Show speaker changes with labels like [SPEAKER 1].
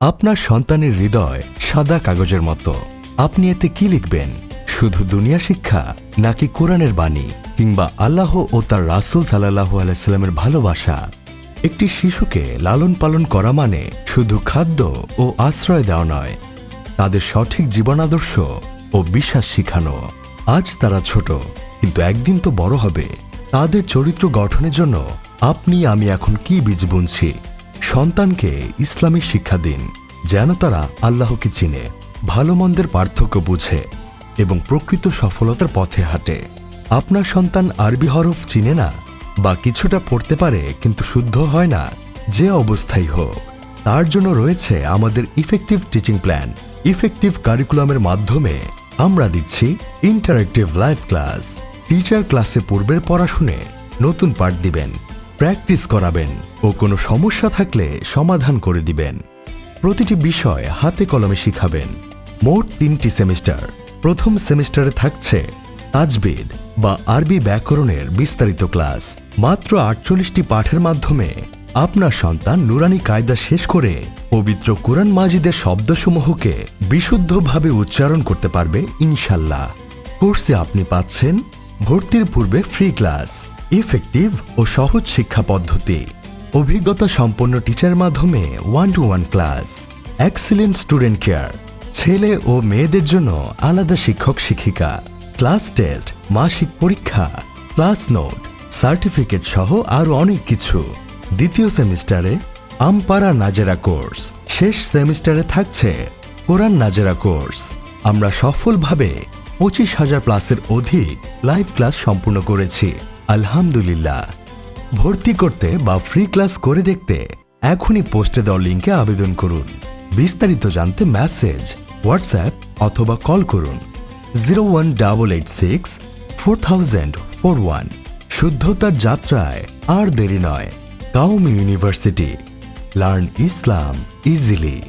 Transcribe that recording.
[SPEAKER 1] আপনার সন্তানের হৃদয় সাদা কাগজের মতো। আপনি এতে কি লিখবেন? শুধু দুনিয়া শিক্ষা, নাকি কোরআনের বাণী, কিংবা আল্লাহ ও তার রাসুল সাল্লাহু আলাইস্লামের ভালোবাসা? একটি শিশুকে লালন পালন করা মানে শুধু খাদ্য ও আশ্রয় দেওয়া নয়, তাদের সঠিক জীবনাদর্শ ও বিশ্বাস শিখানো। আজ তারা ছোট, কিন্তু একদিন তো বড় হবে। তাদের চরিত্র গঠনের জন্য আপনি, আমি এখন কি বীজ বুনছি? সন্তানকে ইসলামিক শিক্ষা দিন, যেন তারা আল্লাহকে চিনে, ভালো মন্দের পার্থক্য বুঝে এবং প্রকৃত সফলতার পথে হাঁটে। আপনার সন্তান আরবি হরফ চিনে না বা কিছুটা পড়তে পারে কিন্তু শুদ্ধ হয় না, যে অবস্থায় হোক। তার জন্য রয়েছে আমাদের ইফেক্টিভ টিচিং প্ল্যান ইফেক্টিভ কারিকুলামের মাধ্যমে আমরা দিচ্ছি ইন্টারেক্টিভ লাইভ ক্লাস টিচার ক্লাসে পূর্বের পড়াশুনে নতুন পাঠ দিবেন। প্র্যাকটিস করাবেন ও কোনো সমস্যা থাকলে সমাধান করে দিবেন। প্রতিটি বিষয় হাতে কলমে শিখাবেন। মোট তিনটি সেমিস্টার। প্রথম সেমিস্টারে থাকছে তাজবিদ বা আরবি ব্যাকরণের বিস্তারিত ক্লাস। মাত্র আটচল্লিশটি পাঠের মাধ্যমে আপনার সন্তান নুরানি কায়দা শেষ করে পবিত্র কোরআন মাজিদের শব্দসমূহকে বিশুদ্ধভাবে উচ্চারণ করতে পারবে ইনশাল্লাহ। কোর্সে আপনি পাচ্ছেন ভর্তির পূর্বে ফ্রি ক্লাস। ইফেক্টিভ ও সহজ শিক্ষা পদ্ধতি। অভিজ্ঞতা সম্পন্ন টিচার মাধ্যমে one to one class excellent student care ছেলে ও মেয়েদের জন্য আলাদা শিক্ষক শিক্ষিকা ক্লাস টেস্ট মাসিক পরীক্ষা ক্লাস নোট সার্টিফিকেট সহ আরও অনেক কিছু। দ্বিতীয় সেমিস্টারে আমপারা নাজেরা কোর্স শেষ সেমিস্টারে থাকছে কোরআন নাজেরা কোর্স আমরা সফলভাবে পঁচিশ হাজার প্লাসের অধিক লাইভ ক্লাস সম্পূর্ণ করেছি। আলহামদুলিল্লাহ। ভর্তি করতে বা ফ্রি ক্লাস করে দেখতে এখনই পোস্টে দেওয়া লিঙ্কে আবেদন করুন। বিস্তারিত জানতে মেসেজ হোয়াটসঅ্যাপ অথবা কল করুন। Zero one double eight six four thousand four one শুদ্ধতার যাত্রায় আর দেরি নয়। Qawmi university learn Islam easily